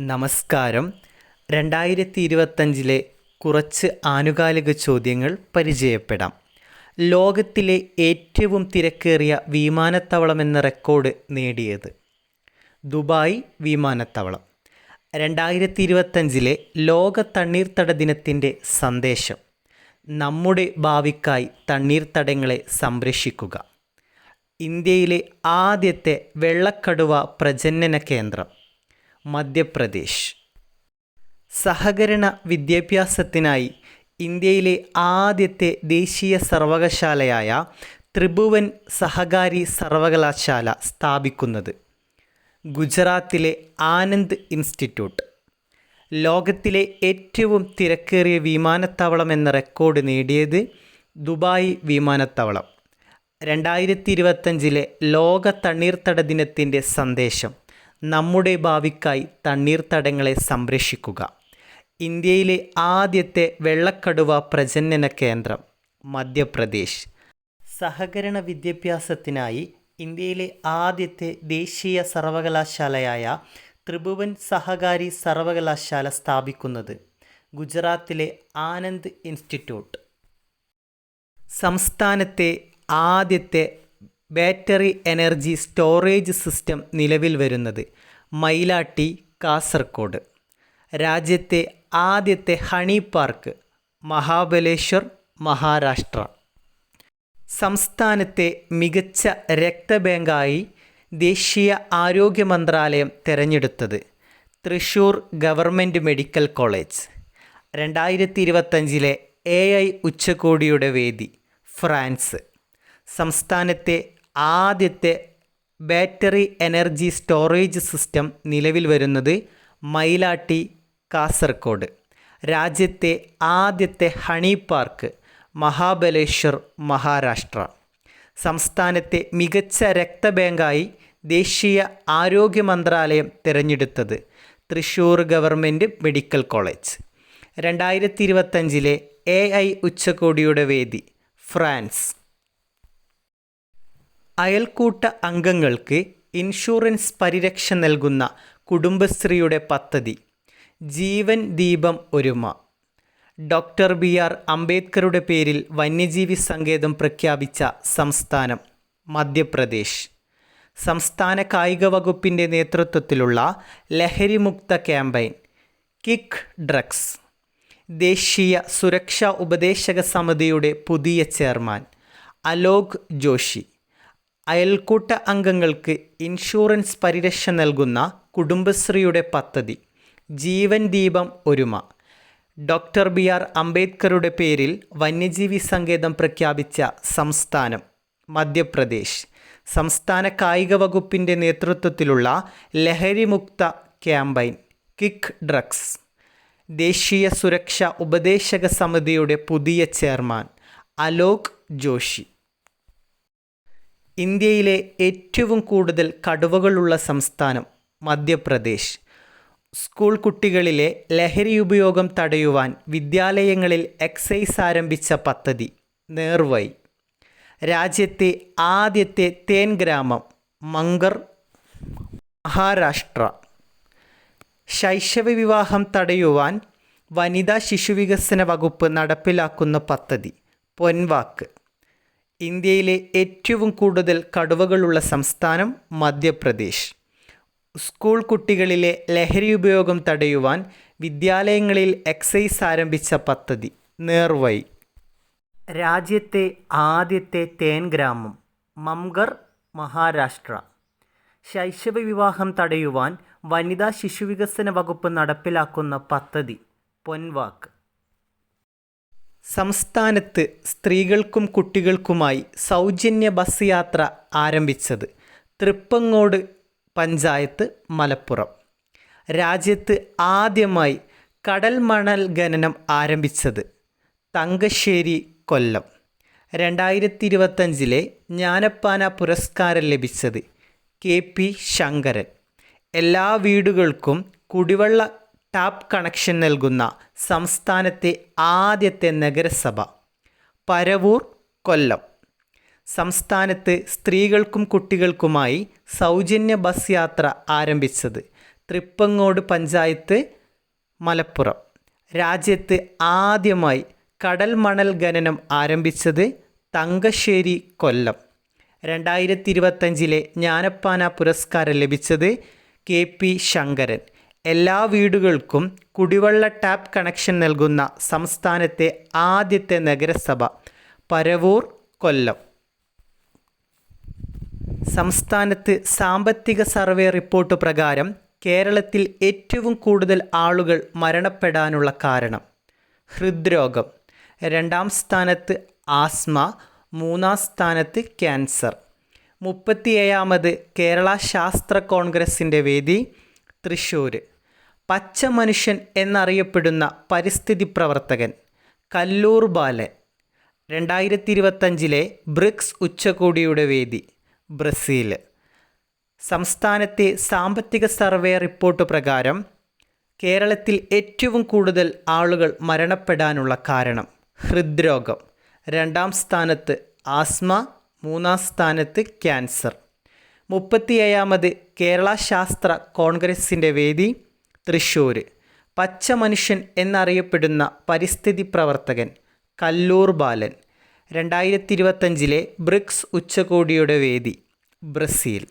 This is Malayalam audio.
നമസ്കാരം. രണ്ടായിരത്തി ഇരുപത്തഞ്ചിലെ കുറച്ച് ആനുകാലിക ചോദ്യങ്ങൾ പരിചയപ്പെടാം. ലോകത്തിലെ ഏറ്റവും തിരക്കേറിയ വിമാനത്താവളം എന്ന റെക്കോർഡ് നേടിയത് ദുബായ് വിമാനത്താവളം. രണ്ടായിരത്തി ഇരുപത്തഞ്ചിലെ ലോക തണ്ണീർത്തട ദിനത്തിന്റെ സന്ദേശം. നമ്മുടെ ഭാവിക്കായി തണ്ണീർത്തടങ്ങളെ സംരക്ഷിക്കുക. ഇന്ത്യയിലെ ആദ്യത്തെ വെള്ളക്കടുവ പ്രജനന കേന്ദ്രം. മധ്യപ്രദേശ്. സഹകരണ വിദ്യാഭ്യാസത്തിനായി ഇന്ത്യയിലെ ആദ്യത്തെ ദേശീയ സർവകലാശാലയായ ത്രിഭുവൻ സഹകാരി സർവകലാശാല സ്ഥാപിക്കുന്നത് ഗുജറാത്തിലെ ആനന്ദ് ഇൻസ്റ്റിറ്റ്യൂട്ട്. ലോകത്തിലെ ഏറ്റവും തിരക്കേറിയ വിമാനത്താവളം എന്ന റെക്കോർഡ് നേടിയത് ദുബായ് വിമാനത്താവളം. രണ്ടായിരത്തി ഇരുപത്തഞ്ചിലെ ലോക തണ്ണീർത്തട ദിനത്തിന്റെ സന്ദേശം. നമ്മുടെ ഭാവിക്കായി തണ്ണീർത്തടങ്ങളെ സംരക്ഷിക്കുക. ഇന്ത്യയിലെ ആദ്യത്തെ വെള്ളക്കടുവ പ്രജനന കേന്ദ്രം മധ്യപ്രദേശ്. സഹകരണ വിദ്യാഭ്യാസത്തിനായി ഇന്ത്യയിലെ ആദ്യത്തെ ദേശീയ സർവകലാശാലയായ ത്രിഭുവൻ സഹകാരി സർവകലാശാല സ്ഥാപിക്കുന്നത് ഗുജറാത്തിലെ ആനന്ദ് ഇൻസ്റ്റിറ്റ്യൂട്ട്. സംസ്ഥാനത്തെ ആദ്യത്തെ ബാറ്ററി എനർജി സ്റ്റോറേജ് സിസ്റ്റം നിലവിൽ വരുന്നത് മയിലാട്ടി കാസർഗോഡ് രാജ്യത്തെ ആദ്യത്തെ ഹണി പാർക്ക് മഹാബലേശ്വർ മഹാരാഷ്ട്ര. സംസ്ഥാനത്തെ മികച്ച രക്തബാങ്കായി ദേശീയ ആരോഗ്യ മന്ത്രാലയം തിരഞ്ഞെടുത്തത് തൃശൂർ ഗവൺമെന്റ് മെഡിക്കൽ കോളേജ്. രണ്ടായിരത്തി ഇരുപത്തഞ്ചിലെ എ ഐ ഉച്ചകോടിയുടെ വേദി ഫ്രാൻസ്. സംസ്ഥാനത്തെ ആദ്യത്തെ ബാറ്ററി എനർജി സ്റ്റോറേജ് സിസ്റ്റം നിലവിൽ വരുന്നത് മയിലാട്ടി കാസർഗോഡ് രാജ്യത്തെ ആദ്യത്തെ ഹണി പാർക്ക് മഹാബലേശ്വർ മഹാരാഷ്ട്ര. സംസ്ഥാനത്തെ മികച്ച രക്തബാങ്കായി ദേശീയ ആരോഗ്യ മന്ത്രാലയം തിരഞ്ഞെടുത്തത് തൃശ്ശൂർ ഗവൺമെന്റ് മെഡിക്കൽ കോളേജ്. രണ്ടായിരത്തി ഇരുപത്തഞ്ചിലെ എ ഐ ഉച്ചകോടിയുടെ വേദി ഫ്രാൻസ്. അയൽക്കൂട്ട അംഗങ്ങൾക്ക് ഇൻഷുറൻസ് പരിരക്ഷ നൽകുന്ന കുടുംബശ്രീയുടെ പദ്ധതി ജീവൻ ദീപം ഒരുമ. ഡോക്ടർ ബി ആർ അംബേദ്കറുടെ പേരിൽ വന്യജീവി സങ്കേതം പ്രഖ്യാപിച്ച സംസ്ഥാനം മധ്യപ്രദേശ്. സംസ്ഥാന കായിക വകുപ്പിന്റെ നേതൃത്വത്തിലുള്ള ലഹരിമുക്ത ക്യാമ്പയിൻ കിക്ക് ഡ്രഗ്സ്. ദേശീയ സുരക്ഷാ ഉപദേശക സമിതിയുടെ പുതിയ ചെയർമാൻ അലോക് ജോഷി. അയൽക്കൂട്ട അംഗങ്ങൾക്ക് ഇൻഷുറൻസ് പരിരക്ഷ നൽകുന്ന കുടുംബശ്രീയുടെ പദ്ധതി ജീവൻ ദീപം ഒരുമ. ഡോക്ടർ ബി ആർ അംബേദ്കറുടെ പേരിൽ വന്യജീവി സങ്കേതം പ്രഖ്യാപിച്ച സംസ്ഥാനം മധ്യപ്രദേശ്. സംസ്ഥാന കായിക വകുപ്പിന്റെ നേതൃത്വത്തിലുള്ള ലഹരിമുക്ത ക്യാമ്പയിൻ കിക്ക് ഡ്രഗ്സ്. ദേശീയ സുരക്ഷാ ഉപദേശക സമിതിയുടെ പുതിയ ചെയർമാൻ അലോക് ജോഷി. ഇന്ത്യയിലെ ഏറ്റവും കൂടുതൽ കടുവകളുള്ള സംസ്ഥാനം മധ്യപ്രദേശ്. സ്കൂൾ കുട്ടികളിലെ ലഹരി ഉപയോഗം തടയുവാൻ വിദ്യാലയങ്ങളിൽ എക്സൈസ് ആരംഭിച്ച പദ്ധതി നേർവൈ രാജ്യത്തെ ആദ്യത്തെ തേൻ ഗ്രാമം മങ്കർ മഹാരാഷ്ട്ര. ശൈശവ വിവാഹം തടയുവാൻ വനിതാ ശിശുവികസന വകുപ്പ് നടപ്പിലാക്കുന്ന പദ്ധതി പൊൻവാക്ക്. ഇന്ത്യയിലെ ഏറ്റവും കൂടുതൽ കടുവകളുള്ള സംസ്ഥാനം മധ്യപ്രദേശ്. സ്കൂൾ കുട്ടികളിലെ ലഹരി ഉപയോഗം തടയുവാൻ വിദ്യാലയങ്ങളിൽ എക്സൈസ് ആരംഭിച്ച പദ്ധതി നേർവൈ രാജ്യത്തെ ആദ്യത്തെ തേൻ ഗ്രാമം മംഗർ മഹാരാഷ്ട്ര. ശൈശവ വിവാഹം തടയുവാൻ വനിതാ ശിശുവികസന വകുപ്പ് നടപ്പിലാക്കുന്ന പദ്ധതി പൊൻവാക്ക്. സംസ്ഥാനത്ത് സ്ത്രീകൾക്കും കുട്ടികൾക്കുമായി സൗജന്യ ബസ് യാത്ര ആരംഭിച്ചത് തൃപ്പങ്ങോട് പഞ്ചായത്ത് മലപ്പുറം. രാജ്യത്ത് ആദ്യമായി കടൽ മണൽ ഖനനം ആരംഭിച്ചത് തങ്കശ്ശേരി കൊല്ലം. രണ്ടായിരത്തി ഇരുപത്തഞ്ചിലെ ജ്ഞാനപ്പാന പുരസ്കാരം ലഭിച്ചത് കെ പി ശങ്കരൻ. എല്ലാ വീടുകൾക്കും കുടിവെള്ള ടാപ്പ് കണക്ഷൻ നൽകുന്ന സംസ്ഥാനത്തെ ആദ്യത്തെ നഗരസഭ പരവൂർ കൊല്ലം. സംസ്ഥാനത്ത് സ്ത്രീകൾക്കും കുട്ടികൾക്കുമായി സൗജന്യ ബസ് യാത്ര ആരംഭിച്ചത് തൃപ്പങ്ങോട് പഞ്ചായത്ത് മലപ്പുറം. രാജ്യത്ത് ആദ്യമായി കടൽ മണൽ ഖനനം ആരംഭിച്ചത് തങ്കശ്ശേരി കൊല്ലം. രണ്ടായിരത്തി ഇരുപത്തഞ്ചിലെ ജ്ഞാനപ്പാന പുരസ്കാരം ലഭിച്ചത് കെ പി ശങ്കരൻ. എല്ലാ വീടുകൾക്കും കുടിവെള്ള ടാപ്പ് കണക്ഷൻ നൽകുന്ന സംസ്ഥാനത്തെ ആദ്യത്തെ നഗരസഭ പരവൂർ കൊല്ലം. സംസ്ഥാനത്ത് സാമ്പത്തിക സർവേ റിപ്പോർട്ട് പ്രകാരം കേരളത്തിൽ ഏറ്റവും കൂടുതൽ ആളുകൾ മരണപ്പെടാനുള്ള കാരണം ഹൃദ്രോഗം. രണ്ടാം സ്ഥാനത്ത് ആസ്മ മൂന്നാം സ്ഥാനത്ത് ക്യാൻസർ. മുപ്പത്തിയേഴാമത് കേരള ശാസ്ത്ര കോൺഗ്രസിന്റെ വേദി തൃശ്ശൂർ പച്ച മനുഷ്യൻ എന്നറിയപ്പെടുന്ന പരിസ്ഥിതി പ്രവർത്തകൻ കല്ലൂർ ബാലൻ. രണ്ടായിരത്തി ഇരുപത്തഞ്ചിലെ ബ്രിക്സ് ഉച്ചകോടിയുടെ വേദി ബ്രസീൽ സംസ്ഥാനത്തെ സാമ്പത്തിക സർവേ റിപ്പോർട്ട് പ്രകാരം കേരളത്തിൽ ഏറ്റവും കൂടുതൽ ആളുകൾ മരണപ്പെടാനുള്ള കാരണം ഹൃദ്രോഗം. രണ്ടാം സ്ഥാനത്ത് ആസ്മ മൂന്നാം സ്ഥാനത്ത് ക്യാൻസർ. മുപ്പത്തിയേഴാമത് കേരള ശാസ്ത്ര കോൺഗ്രസിന്റെ വേദി തൃശ്ശൂർ പച്ച മനുഷ്യൻ എന്നറിയപ്പെടുന്ന പരിസ്ഥിതി പ്രവർത്തകൻ കല്ലൂർ ബാലൻ. രണ്ടായിരത്തി ഇരുപത്തഞ്ചിലെ ബ്രിക്സ് ഉച്ചകോടിയുടെ വേദി ബ്രസീൽ.